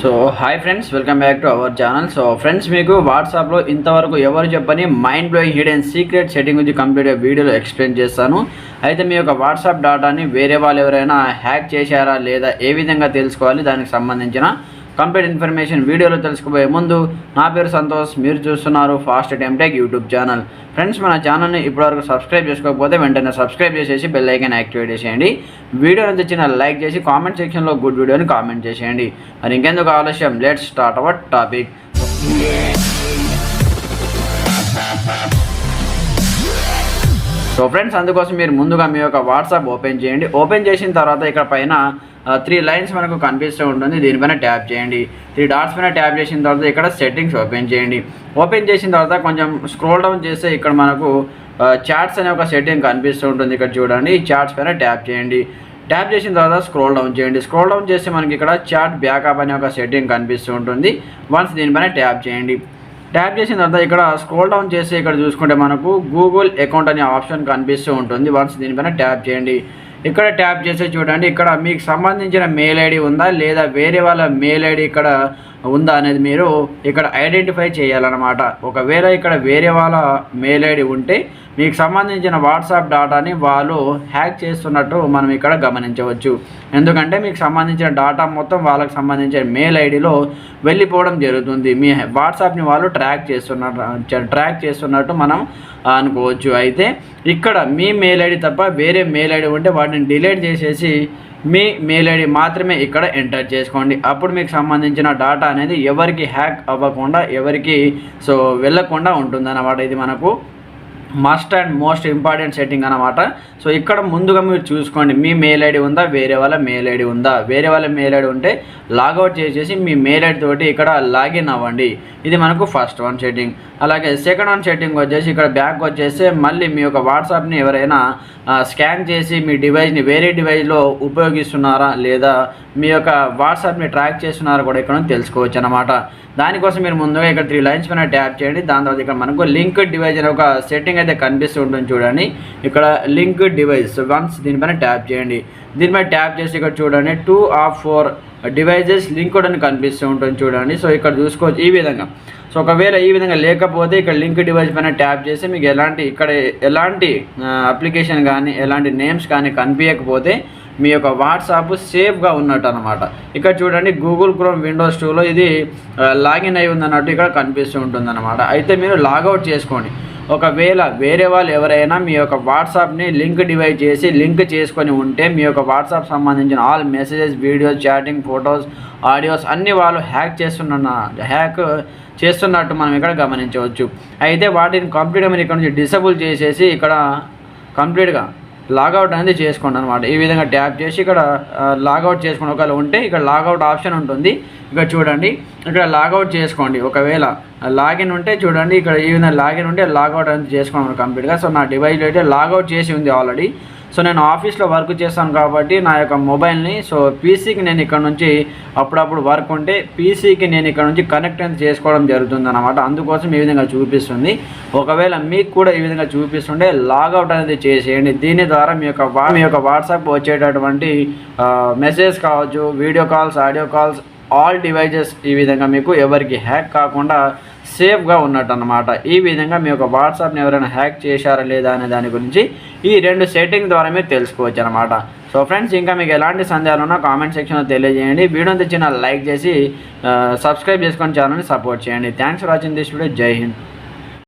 So hi friends welcome back to our channel so friends మీకు వాట్సాప్లో ఇంతవరకు ఎవరు చెప్పని mind blowing hidden secret setting గురించి కంప్లీట్ వీడియోలో ఎక్స్ప్లెయిన్ చేస్తాను. అయితే మీ యొక్క వాట్సాప్ డాటాని వేరే వాళ్ళు ఎవరైనా హ్యాక్ చేశారా లేదా ఏ విధంగా తెలుసుకోవాలి దానికి సంబంధించిన కంప్లీట్ ఇన్ఫర్మేషన్ వీడియోలో తెలుసుకోబోయే ముందు నా పేరు సంతోష్ మీరు చూస్తున్నారు fast tech YouTube channel. Friends మన ఛానల్ని ఇప్పటివరకు సబ్స్క్రైబ్ చేసుకోకపోతే వెంటనే సబ్స్క్రైబ్ చేసేసి బెల్ ఐకాన్ యాక్టివేట్ చేసేయండి. వీడియో నచ్చిన లైక్ చేసి కామెంట్ సెక్షన్లో గుడ్ వీడియోని కామెంట్ చేసేయండి. మరి ఇంకెందుకు ఆలస్యం? Let's start our topic so friends అందుకోసం మీరు ముందుగా మీ యొక్క వాట్సాప్ ఓపెన్ చేయండి. ఓపెన్ చేసిన తర్వాత ఇక్కడ పైన త్రీ లైన్స్ మనకు కనిపిస్తూ ఉంటుంది. దీనిపైన ట్యాప్ చేయండి. త్రీ డాట్స్ పైన ట్యాప్ చేసిన తర్వాత ఇక్కడ సెట్టింగ్స్ ఓపెన్ చేయండి. ఓపెన్ చేసిన తర్వాత కొంచెం స్క్రోల్ డౌన్ చేస్తే ఇక్కడ మనకు చాట్స్ అనే ఒక సెట్టింగ్ కనిపిస్తూ ఉంటుంది. ఇక్కడ చూడండి ఈ చాట్స్ పైన ట్యాప్ చేయండి. ట్యాప్ చేసిన తర్వాత స్క్రోల్ డౌన్ చేయండి. స్క్రోల్ డౌన్ చేస్తే మనకి ఇక్కడ చాట్ బ్యాకప్ అనే ఒక సెట్టింగ్ కనిపిస్తూ ఉంటుంది. వన్స్ దీనిపైన ట్యాప్ చేయండి. ట్యాప్ చేసిన తర్వాత ఇక్కడ స్క్రోల్ డౌన్ చేసి ఇక్కడ చూసుకుంటే మనకు గూగుల్ అకౌంట్ అనే ఆప్షన్ కనిపిస్తూ ఉంటుంది. వన్స్ దీనిపైన ట్యాప్ చేయండి. ఇక్కడ ట్యాప్ చేసి చూడండి. ఇక్కడ మీకు సంబంధించిన మెయిల్ ఐడి ఉందా లేదా వేరే వాళ్ళ మెయిల్ ఐడి ఇక్కడ ఉందా అనేది మీరు ఇక్కడ ఐడెంటిఫై చేయాలన్నమాట. ఒకవేళ ఇక్కడ వేరే వాళ్ళ మెయిల్ ఐడి ఉంటే మీకు సంబంధించిన వాట్సాప్ డాటాని వాళ్ళు హ్యాక్ చేస్తున్నట్టు మనం ఇక్కడ గమనించవచ్చు. ఎందుకంటే మీకు సంబంధించిన డాటా మొత్తం వాళ్ళకి సంబంధించిన మెయిల్ ఐడిలో వెళ్ళిపోవడం జరుగుతుంది. మీ వాట్సాప్ని వాళ్ళు ట్రాక్ చేస్తున్నట్టు ట్రాక్ చేస్తున్నట్టు మనం అనుకోవచ్చు. అయితే ఇక్కడ మీ మెయిల్ ఐడి తప్ప వేరే మెయిల్ ఐడి ఉంటే వాటిని డిలీట్ చేసేసి మీ మెయిల్ ఐడి మాత్రమే ఇక్కడ ఎంటర్ చేసుకోండి. అప్పుడు మీకు సంబంధించిన డాటా అనేది ఎవరికి హ్యాక్ అవ్వకుండా ఎవరికి సో వెళ్ళకుండా ఉంటుందన్నమాట ఇది మనకు. Must and most important setting అనమాట సో ఇక్కడ ముందుగా మీరు చూసుకోండి మీ మెయిల్ ఐడి ఉందా వేరే వాళ్ళ మెయిల్ ఐడి ఉందా? వేరే వాళ్ళ మెయిల్ ఐడి ఉంటే లాగౌట్ చేసేసి మీ మెయిల్ ఐడి తోటి ఇక్కడ లాగిన్ అవ్వండి. ఇది మనకు ఫస్ట్ వన్ సెట్టింగ్. అలాగే సెకండ్ వన్ సెట్టింగ్ వచ్చేసి ఇక్కడ బ్యాక్ వచ్చేస్తే మళ్ళీ మీ యొక్క వాట్సాప్ని ఎవరైనా స్కాన్ చేసి మీ డివైస్ని వేరే డివైస్లో ఉపయోగిస్తున్నారా లేదా మీ యొక్క వాట్సాప్ని ట్రాక్ చేస్తున్నారా కూడా ఇక్కడ తెలుసుకోవచ్చు అనమాట దానికోసం మీరు ముందుగా ఇక్కడ త్రీ లైన్స్ పైన ట్యాప్ చేయండి. దాని తర్వాత ఇక్కడ మనకు లింక్ డివైస్ అనే ఒక సెట్టింగ్ అయితే కనిపిస్తూ ఉంటుంది చూడండి. ఇక్కడ లింక్ డివైస్ వన్స్ దీనిపైన ట్యాప్ చేయండి. దీనిపైన ట్యాప్ చేసి ఇక్కడ చూడండి two of four devices linked అని కనిపిస్తూ ఉంటుంది చూడండి. సో ఇక్కడ చూసుకోవచ్చు ఈ విధంగా. సో ఒకవేళ ఈ విధంగా లేకపోతే ఇక్కడ లింక్ డివైస్ పైన ట్యాప్ చేసి మీకు ఎలాంటి ఇక్కడ ఎలాంటి అప్లికేషన్ కానీ ఎలాంటి నేమ్స్ కానీ కనిపించకపోతే మీ యొక్క వాట్సాప్ సేఫ్గా ఉన్నట్టు అనమాట ఇక్కడ చూడండి గూగుల్ క్రోమ్ విండోస్ టూలో ఇది లాగిన్ అయి ఉందన్నట్టు ఇక్కడ కనిపిస్తూ ఉంటుంది అనమాట అయితే మీరు లాగౌట్ చేసుకోండి. ఒకవేళ వేరే వాళ్ళు ఎవరైనా మీ యొక్క వాట్సాప్ని లింక్ డివైడ్ చేసి లింక్ చేసుకొని ఉంటే మీ యొక్క వాట్సాప్ సంబంధించిన all messages videos chatting photos audios అన్నీ వాళ్ళు హ్యాక్ చేస్తున్న హ్యాక్ చేస్తున్నట్టు మనం ఇక్కడ గమనించవచ్చు. అయితే వాటిని కంప్లీట్గా మీరు ఇక్కడ నుంచి డిసబుల్ చేసేసి ఇక్కడ కంప్లీట్గా లాగౌట్ అనేది చేసుకోండి అనమాట ఈ విధంగా ట్యాప్ చేసి ఇక్కడ లాగౌట్ చేసుకోండి ఒకవేళ ఉంటే ఇక్కడ లాగౌట్ ఆప్షన్ ఉంటుంది. ఇక్కడ చూడండి ఇక్కడ లాగౌట్ చేసుకోండి. ఒకవేళ లాగిన్ ఉంటే చూడండి ఇక్కడ ఈ విధంగా లాగిన్ ఉంటే లాగౌట్ అనేది చేసుకోండి కంప్లీట్గా. సో నా డివైస్లో అయితే లాగౌట్ చేసి ఉంది ఆల్రెడీ. సో నేను ఆఫీస్లో వర్క్ చేశాను కాబట్టి నా యొక్క మొబైల్ని సో పీసీకి నేను ఇక్కడ నుంచి అప్పుడప్పుడు వర్క్ ఉంటే పీసీకి నేను ఇక్కడ నుంచి కనెక్ట్ అనేది చేసుకోవడం జరుగుతుంది అనమాట అందుకోసం ఈ విధంగా చూపిస్తుంది. ఒకవేళ మీకు కూడా ఈ విధంగా చూపిస్తుంటే లాగౌట్ అనేది చేసేయండి. దీని ద్వారా మీ యొక్క మీ యొక్క వాట్సాప్ వచ్చేటటువంటి మెసేజ్ కావచ్చు video calls audio calls all devices ఈ విధంగా మీకు ఎవరికి హ్యాక్ కాకుండా సేఫ్గా ఉన్నట్టు అనమాట ఈ విధంగా మీ యొక్క వాట్సాప్ని ఎవరైనా హ్యాక్ చేశారా లేదా అనే దాని గురించి ఈ రెండు సెట్టింగ్ ద్వారా మీరు తెలుసుకోవచ్చు అనమాట సో ఫ్రెండ్స్ ఇంకా మీకు ఎలాంటి సందేహాలు ఉన్నా కామెంట్ సెక్షన్లో తెలియజేయండి. వీడియో తెచ్చిన లైక్ చేసి సబ్స్క్రైబ్ చేసుకొని ఛానల్ని సపోర్ట్ చేయండి. Thanks for watching this video జై హింద్